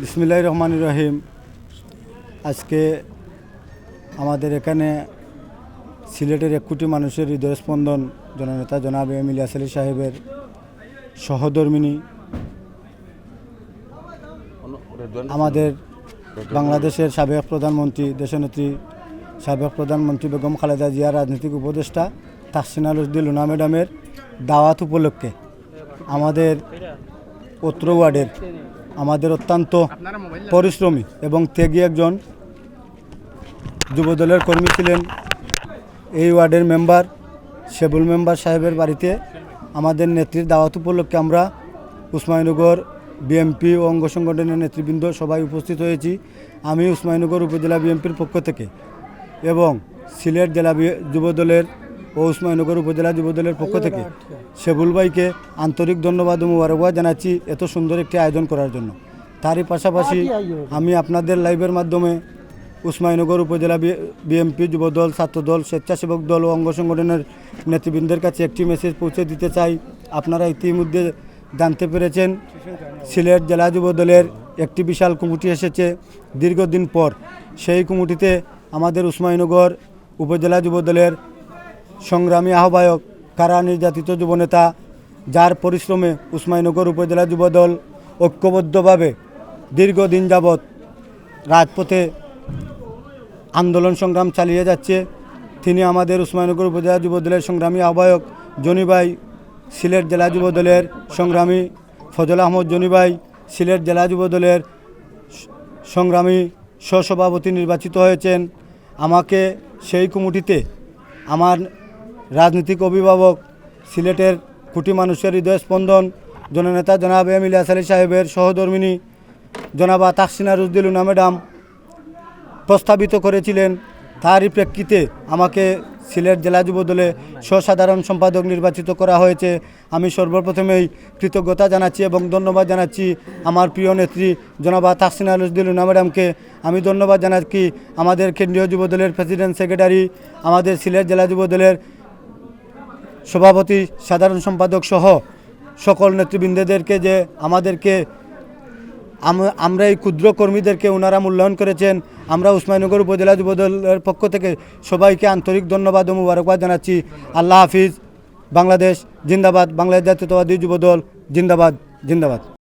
বিসমিল্লাহ রহমান রহিম। আজকে আমাদের এখানে সিলেটের এক কোটি মানুষের হৃদয়স্পন্দন জননেতা জনাব এম ইলিয়াস আলী সাহেবের সহধর্মিনী। আমাদের বাংলাদেশের সাবেক প্রধানমন্ত্রী, দেশনেত্রী সাবেক প্রধানমন্ত্রী বেগম খালেদা জিয়া রাজনৈতিক উপদেষ্টা তাহসিনা রসদি লুনা ম্যাডামের দাওয়াত উপলক্ষে আমাদের উত্তর ওয়ার্ডের আমাদের অত্যন্ত পরিশ্রমী এবং ত্যাগী একজন যুবদলের কর্মী ছিলেন। এই ওয়ার্ডের মেম্বার শেবুল মেম্বার সাহেবের বাড়িতে আমাদের নেত্রীর দাওয়াত উপলক্ষে আমরা উসমানীনগর বিএমপি ও অঙ্গ সংগঠনের নেতৃবৃন্দ সবাই উপস্থিত হয়েছি। আমি উসমানীনগর উপজেলা বিএমপির পক্ষ থেকে এবং সিলেট জেলা যুবদলের ও উসমানীনগর উপজেলা যুবদলের পক্ষ থেকে শেবুল ভাইকে আন্তরিক ধন্যবাদ ও মুবারকবাদ জানাচ্ছি এত সুন্দর একটি আয়োজন করার জন্য। তারই পাশাপাশি আমি আপনাদের লাইভের মাধ্যমে উসমানীনগর উপজেলা বিএমপি যুবদল, ছাত্রদল, স্বেচ্ছাসেবক দল ও অঙ্গ সংগঠনের নেতৃবৃন্দের কাছে একটি মেসেজ পৌঁছে দিতে চাই। আপনারা ইতিমধ্যে জানতে পেরেছেন, সিলেট জেলা যুবদলের একটি বিশাল কমিটি এসেছে দীর্ঘদিন পর। সেই কমিটিতে আমাদের উসমানীনগর উপজেলা যুবদলের সংগ্রামী আহ্বায়ক কারা নির্যাতিত যুবনেতা যার পরিশ্রমে উসমানীনগর উপজেলা যুবদল ঐক্যবদ্ধভাবে দীর্ঘদিন যাবৎ রাজপথে আন্দোলন সংগ্রাম চালিয়ে যাচ্ছে, তিনি আমাদের উসমানীনগর উপজেলা যুবদলের সংগ্রামী আহ্বায়ক জনিবাই, সিলেট জেলা যুবদলের সংগ্রামী ফজল আহমদ জনিভাই সিলেট জেলা যুবদলের সংগ্রামী সহসভাপতি নির্বাচিত হয়েছেন। আমাকে সেই কমিটিতে আমার রাজনৈতিক অভিভাবক, সিলেটের কোটি মানুষের হৃদয় স্পন্দন জননেতা জনাব এম ইলিয়াস আলী সাহেবের সহধর্মিনী জনাবা তাকসিনা রুজদিলুনা ম্যাডাম প্রস্তাবিত করেছিলেন। তারই প্রেক্ষিতে আমাকে সিলেট জেলা যুবদলে স্বসাধারণ সম্পাদক নির্বাচিত করা হয়েছে। আমি সর্বপ্রথমেই কৃতজ্ঞতা জানাচ্ছি এবং ধন্যবাদ জানাচ্ছি আমার প্রিয় নেত্রী জনাবা তাহসিনা রসদুল্লুনা ম্যাডামকে আমি ধন্যবাদ জানাচ্ছি আমাদের কেন্দ্রীয় যুবদলের প্রেসিডেন্ট সেক্রেটারি, আমাদের সিলেট জেলা যুবদলের সভাপতি, সাধারণ সম্পাদক সহ সকল নেতৃবৃন্দদেরকে যে আমাদেরকে আমরা এই ক্ষুদ্র কর্মীদেরকে ওনারা মূল্যায়ন করেছেন, আমরা উসমানগর উপজেলা যুবদলের পক্ষ থেকে সবাইকে আন্তরিক ধন্যবাদ ও মুবারকবাদ জানাচ্ছি। আল্লাহ হাফিজ, বাংলাদেশ জিন্দাবাদ, বাংলাদেশ জাতীয়তাবাদী যুবদল জিন্দাবাদ জিন্দাবাদ।